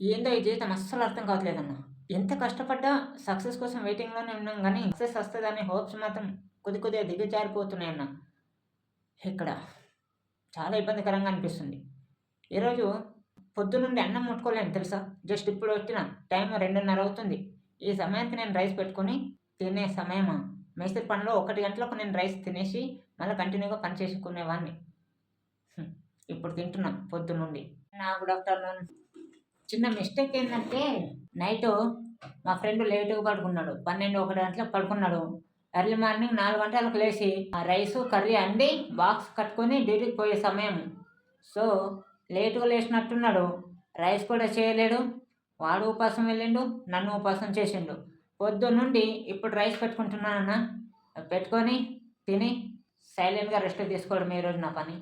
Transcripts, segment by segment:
ఏందో ఈ జీవితం అస్సలు అర్థం కావట్లేదన్న ఎంత కష్టపడ్డా సక్సెస్ కోసం వెయిటింగ్లోనే ఉన్నాం కానీ సక్సెస్ వస్తుందని హోప్స్ మాత్రం కొద్ది కొద్దిగా దిగజారిపోతున్నాయి అన్న ఇక్కడ చాలా ఇబ్బందికరంగా అనిపిస్తుంది. ఈరోజు పొద్దునుండి అన్నం ముట్టుకోలేను తెలుసా? జస్ట్ ఇప్పుడు వచ్చిన టైం రెండున్నర అవుతుంది. ఈ సమయానికి నేను రైస్ పెట్టుకొని తినే సమయమా? మేస్త్రి పనిలో ఒకటి గంటలకు నేను రైస్ తినేసి మళ్ళీ కంటిన్యూగా పని చేసుకునేవాడిని ఇప్పుడు తింటున్నాం పొద్దునుండి. నా గుడ్ ఆఫ్టర్నూన్. చిన్న మిస్టేక్ ఏంటంటే నైట్ మా ఫ్రెండ్ లేటుగా పడుకున్నాడు. పన్నెండు ఒక గంటలకు పడుకున్నాడు. ఎర్లీ మార్నింగ్ నాలుగు గంటలకు లేచి ఆ రైస్ కర్రీ అండి బాక్స్ కట్టుకొని డ్యూటీకి పోయే సమయం. సో లేటుగా లేచినట్టున్నాడు. రైస్ కూడా చేయలేడు. వాడు ఉపాసం వెళ్ళిండు నన్ను ఉపాసం చేసిండు. పొద్దు నుండి ఇప్పుడు రైస్ పెట్టుకుంటున్నానన్న. పెట్టుకొని తిని సైలెంట్గా రెస్ట్ తీసుకోవడం ఈరోజు నా పని.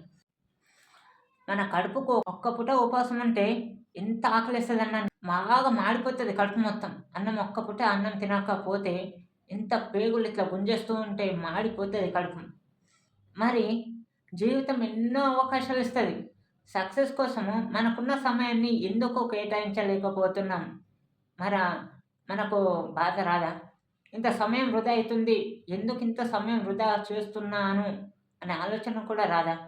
మన కడుపుకు ఒక్క పూట ఉపాసం అంటే ఎంత ఆకలిస్తుంది అన్న బాగా మాడిపోతుంది కడుపు మొత్తం. అన్నం ఒక్క పూట అన్నం తినకపోతే ఎంత పేగులు ఇట్లా గుంజేస్తూ ఉంటే మాడిపోతుంది కడుపు. మరి జీవితం ఎన్నో అవకాశాలు ఇస్తుంది. సక్సెస్ కోసము మనకున్న సమయాన్ని ఎందుకు కేటాయించలేకపోతున్నాం. మరి మనకు బాధ రాదా? ఇంత సమయం వృధా అవుతుంది. ఎందుకు ఇంత సమయం వృధా చేస్తున్నాను? అనే ఆలోచన కూడా రాదా?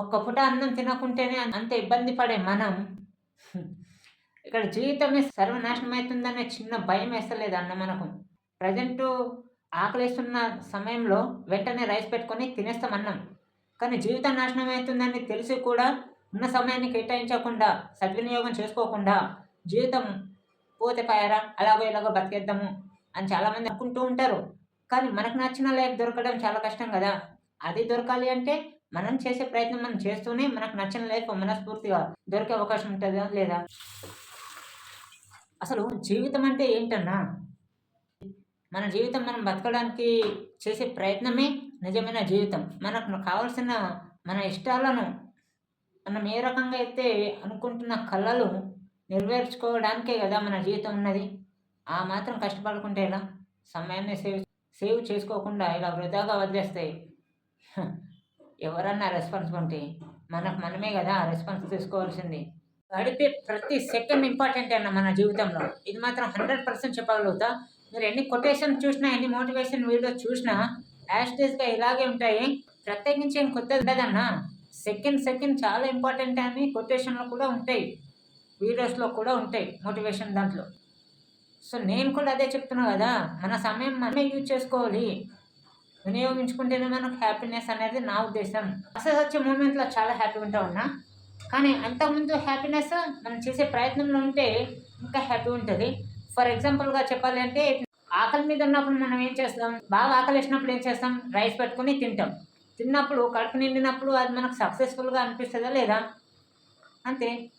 ఒక్క పూట అన్నం తినకుంటేనే అంత ఇబ్బంది పడే మనం. ఇక్కడ జీవితమే సర్వనాశనం అవుతుందనే చిన్న భయం వేస్తలేదు అన్న మనకు. ప్రజెంట్ ఆకలిస్తున్న సమయంలో వెంటనే రైస్ పెట్టుకొని తినేస్తాం అన్నం. కానీ జీవితం నాశనం అవుతుందని తెలిసి కూడా ఉన్న సమయాన్ని కేటాయించకుండా సద్వినియోగం చేసుకోకుండా జీవితం పోతే పాయరా అలాగో ఇలాగో బతికేద్దాము అని చాలామంది అనుకుంటూ ఉంటారు. కానీ మనకు నచ్చిన లైఫ్ దొరకడం చాలా కష్టం కదా. అది దొరకాలి అంటే మనం చేసే ప్రయత్నం మనం చేస్తూనే మనకు నచ్చిన లైఫ్ మనస్ఫూర్తిగా దొరికే అవకాశం ఉంటుందా లేదా? అసలు జీవితం అంటే ఏంటన్నా? మన జీవితం మనం బతకడానికి చేసే ప్రయత్నమే నిజమైన జీవితం. మనకు కావాల్సిన మన ఇష్టాలను మనం ఏ రకంగా అయితే అనుకుంటున్న కళలు నెరవేర్చుకోవడానికే కదా మన జీవితం ఉన్నది? ఆ మాత్రం కష్టపడుకుంటే ఎలా? సమయాన్ని సేవ్ సేవ్ చేసుకోకుండా ఇలా వృధాగా వదిలేస్తాయి ఎవరన్నా రెస్పాన్సిబిలిటీ మనకు మనమే కదా రెస్పాన్స్ తీసుకోవాల్సింది. గడిపే ప్రతి సెకండ్ ఇంపార్టెంట్ అన్న మన జీవితంలో. ఇది మాత్రం హండ్రెడ్ పర్సెంట్ చెప్పగలుగుతా. మీరు ఎన్ని కొటేషన్ చూసినా ఎన్ని మోటివేషన్ వీడియోస్ చూసినా యాస్టేజ్గా ఇలాగే ఉంటాయి. ప్రత్యేకించి ఏం కొత్తది లేదన్నా సెకండ్ సెకండ్ చాలా ఇంపార్టెంట్ అని కొటేషన్లో కూడా ఉంటాయి. వీడియోస్లో కూడా ఉంటాయి మోటివేషన్ దాంట్లో. సో నేను కూడా అదే చెప్తున్నా కదా మన సమయం మనమే యూజ్ చేసుకోవాలి. వినియోగించుకుంటేనే మనకు హ్యాపీనెస్ అనేది నా ఉద్దేశం. సక్సెస్ వచ్చే మూమెంట్లో చాలా హ్యాపీగా ఉంటా ఉన్నా. కానీ అంతకుముందు హ్యాపీనెస్ మనం చేసే ప్రయత్నంలో ఉంటే ఇంకా హ్యాపీ ఉంటుంది. ఫర్ ఎగ్జాంపుల్గా చెప్పాలి అంటే ఆకలి మీద ఉన్నప్పుడు మనం ఏం చేస్తాం? బాగా ఆకలి వేసినప్పుడు ఏం చేస్తాం? రైస్ పెట్టుకొని తింటాం. తిన్నప్పుడు కడుపు నిండినప్పుడు అది మనకు సక్సెస్ఫుల్గా అనిపిస్తుందా లేదా? అంతే.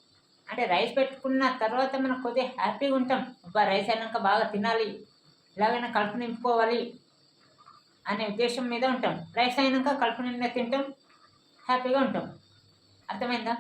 అంటే రైస్ పెట్టుకున్న తర్వాత మనం కొద్దిగా హ్యాపీగా ఉంటాం. అబ్బా రైస్ అయినాక బాగా తినాలి. ఎలాగైనా కడుపు నింపుకోవాలి. అనే ఉద్దేశం మీద ఉంటాం. రైస్ అయినాక కడుపు నిండా తింటాం. హ్యాపీగా ఉంటాం. అర్థమైందా?